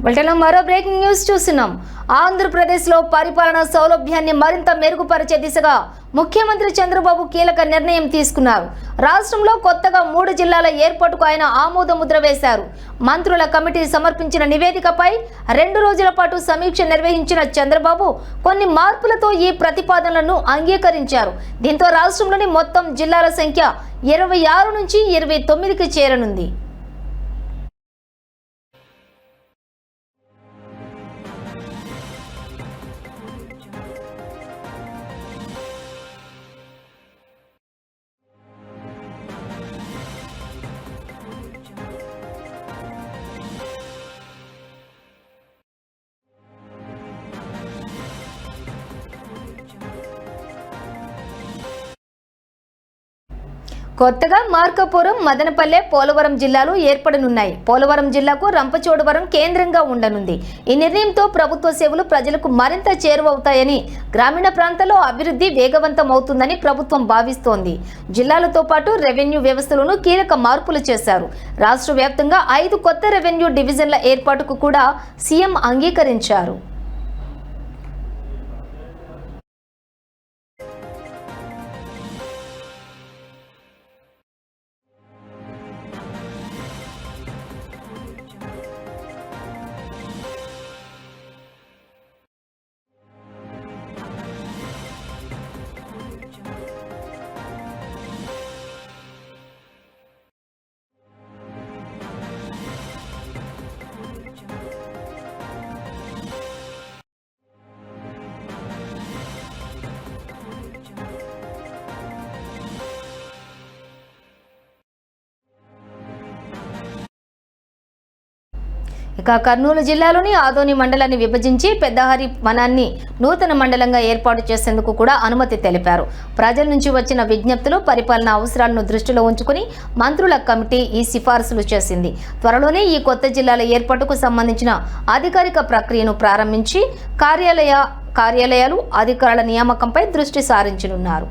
బులెటిన్లో మరో breaking news చూస్తున్నాం. ఆంధ్రప్రదేశ్లో పరిపాలన సౌలభ్యాన్ని మరింత మెరుగుపరిచే దిశగా ముఖ్యమంత్రి చంద్రబాబు కీలక నిర్ణయం తీసుకున్నారు. రాష్ట్రంలో కొత్తగా మూడు జిల్లాల ఏర్పాటుకు ఆయన ఆమోద ముద్ర వేశారు. మంత్రుల కమిటీ సమర్పించిన నివేదికపై రెండు రోజుల పాటు సమీక్ష నిర్వహించిన చంద్రబాబు కొన్ని మార్పులతో ఈ ప్రతిపాదనలను అంగీకరించారు. దీంతో రాష్ట్రంలోని మొత్తం జిల్లాల సంఖ్య ఇరవై ఆరు నుంచి ఇరవై తొమ్మిదికి చేరనుంది. కొత్తగా మార్కాపురం మదనపల్లె పోలవరం జిల్లాలు ఏర్పడనున్నాయి. పోలవరం జిల్లాకు రంపచోడవరం కేంద్రంగా ఉండనుంది. ఈ నిర్ణయంతో ప్రభుత్వ సేవలు ప్రజలకు మరింత చేరువవుతాయని గ్రామీణ ప్రాంతాల్లో అభివృద్ధి వేగవంతం అవుతుందని ప్రభుత్వం భావిస్తోంది. జిల్లాలతో పాటు రెవెన్యూ వ్యవస్థలోనూ కీలక మార్పులు చేశారు. రాష్ట్ర వ్యాప్తంగా ఐదు కొత్త రెవెన్యూ డివిజన్ల ఏర్పాటుకు కూడా సీఎం అంగీకరించారు. ఇక కర్నూలు జిల్లాలోని ఆదోని మండలాన్ని విభజించి పెద్దహరి వనాన్ని నూతన మండలంగా ఏర్పాటు చేసేందుకు కూడా అనుమతి తెలిపారు. ప్రజల నుంచి వచ్చిన విజ్ఞప్తులు పరిపాలన అవసరాలను దృష్టిలో ఉంచుకుని మంత్రుల కమిటీ ఈ సిఫార్సులు చేసింది. త్వరలోనే ఈ కొత్త జిల్లాల ఏర్పాటుకు సంబంధించిన అధికారిక ప్రక్రియను ప్రారంభించి కార్యాలయ కార్యాలయాలు అధికారుల నియామకంపై దృష్టి సారించనున్నారు.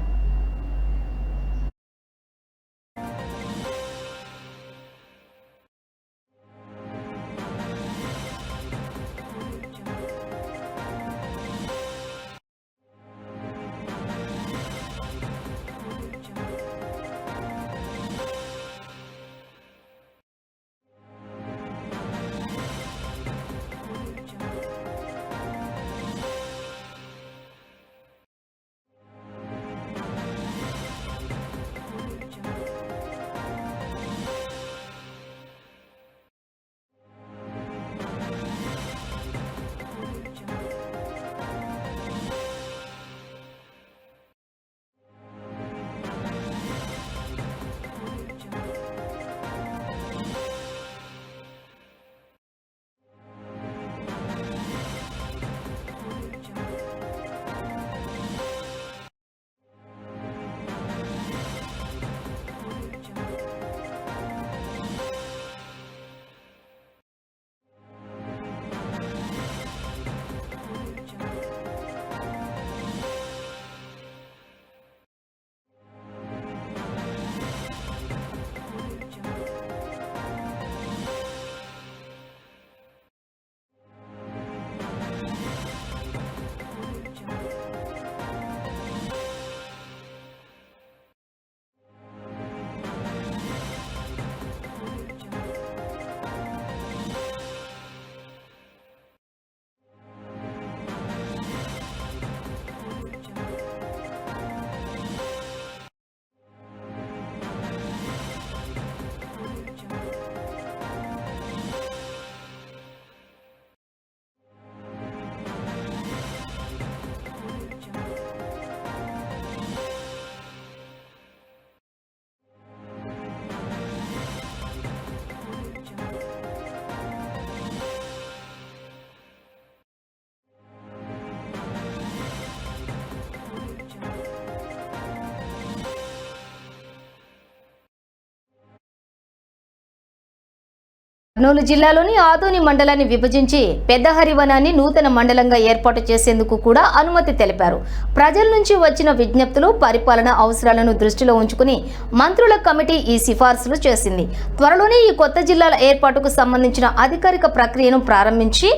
కర్నూలు జిల్లాలోని ఆదోని మండలాన్ని విభజించి పెద్ద హరివనాన్ని నూతన మండలంగా ఏర్పాటు చేసేందుకు కూడా అనుమతి తెలిపారు. ప్రజల నుంచి వచ్చిన విజ్ఞప్తులు పరిపాలన అవసరాలను దృష్టిలో ఉంచుకుని మంత్రుల కమిటీ ఈ సిఫార్సులు చేసింది. త్వరలోనే ఈ కొత్త జిల్లాల ఏర్పాటుకు సంబంధించిన అధికారిక ప్రక్రియను ప్రారంభించి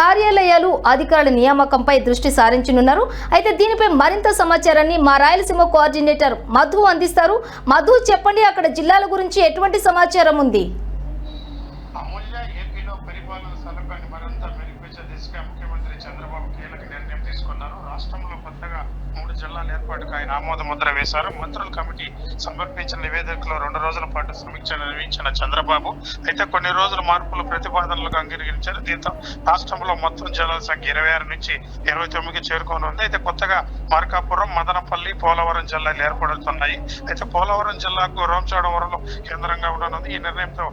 కార్యాలయాలు అధికారుల నియామకంపై దృష్టి సారించనున్నారు. అయితే దీనిపై మరింత సమాచారాన్ని మా రాయలసీమ కోఆర్డినేటర్ మధు అందిస్తారు. మధు చెప్పండి అక్కడ జిల్లాల గురించి ఎటువంటి సమాచారం ఉంది? అమూల్య ఏపీలో పరిపాలన సౌలభ్యాన్ని మరింత మెరుగుపరిచే దిశగా ముఖ్యమంత్రి చంద్రబాబు కీలక నిర్ణయం తీసుకున్నారు. రాష్ట్రంలో కొత్తగా మూడు జిల్లాల ఏర్పాటుకు ఆయన ఆమోద ముద్ర వేశారు. మంత్రుల కమిటీ సమర్పించిన నివేదికలో రెండు రోజుల పాటు సమీక్ష నిర్వహించిన చంద్రబాబు అయితే కొన్ని రోజుల మార్పులు ప్రతిపాదనలకు అంగీకరించారు. దీంతో రాష్ట్రంలో మొత్తం జిల్లాల సంఖ్య ఇరవై ఆరు నుంచి ఇరవై తొమ్మిదికి చేరుకోనుంది అయితే కొత్తగా మార్కాపురం మదనపల్లి పోలవరం జిల్లాలు ఏర్పడుతున్నాయి. అయితే పోలవరం జిల్లాకు రామచోడవరంలో కేంద్రంగా ఉండనుంది. ఈ నిర్ణయంతో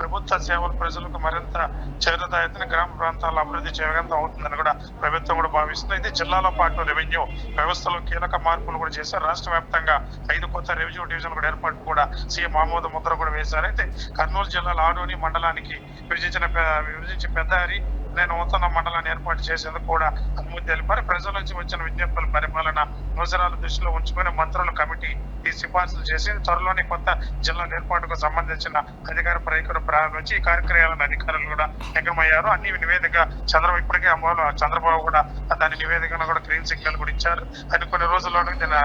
ప్రభుత్వ సేవలు ప్రజలు ప్రజలకు మరింత చేరుతాయని గ్రామ ప్రాంతాల్లో అభివృద్ధి చేయగలం అవుతుందని కూడా ప్రభుత్వం కూడా భావిస్తుంది. అయితే జిల్లాలో పాటు రెవెన్యూ వ్యవస్థలో కీలక మార్పులు కూడా చేశారు. రాష్ట్ర వ్యాప్తంగా ఐదు కొత్త రెవెన్యూ డివిజన్ కూడా ఏర్పాటు కూడా సీఎం ఆమోద ముద్ర కూడా వేశారు. అయితే కర్నూలు జిల్లాలో ఆడోని మండలానికి విభజించిన విభజించి పెద్దారి నూతన మండలాన్ని ఏర్పాటు చేసేందుకు కూడా అనుమతి తెలిపారు. ప్రజల నుంచి వచ్చిన విజ్ఞప్తుల పరిపాలన అవసరాలు దృష్టిలో ఉంచుకుని మంత్రుల కమిటీ ఈ సిఫార్సులు చేసి త్వరలోనే కొత్త జిల్లాల ఏర్పాటుకు సంబంధించిన అధికార ప్రక్రియ ప్రారంభించి ఈ కార్యక్రమాలను అధికారులు కూడా నిగమయ్యారు. అన్ని నివేదిక చంద్రబాబు ఇప్పటికే అమలు చంద్రబాబు కూడా దాని నివేదికను కూడా గ్రీన్ సిగ్నల్ కూడా ఇచ్చారు. అది కొన్ని రోజుల్లోనే దీని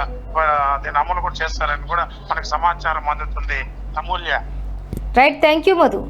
దీని అమలు కూడా చేస్తారని కూడా మనకు సమాచారం అందుతుంది. Amulya. Right thank you Madhu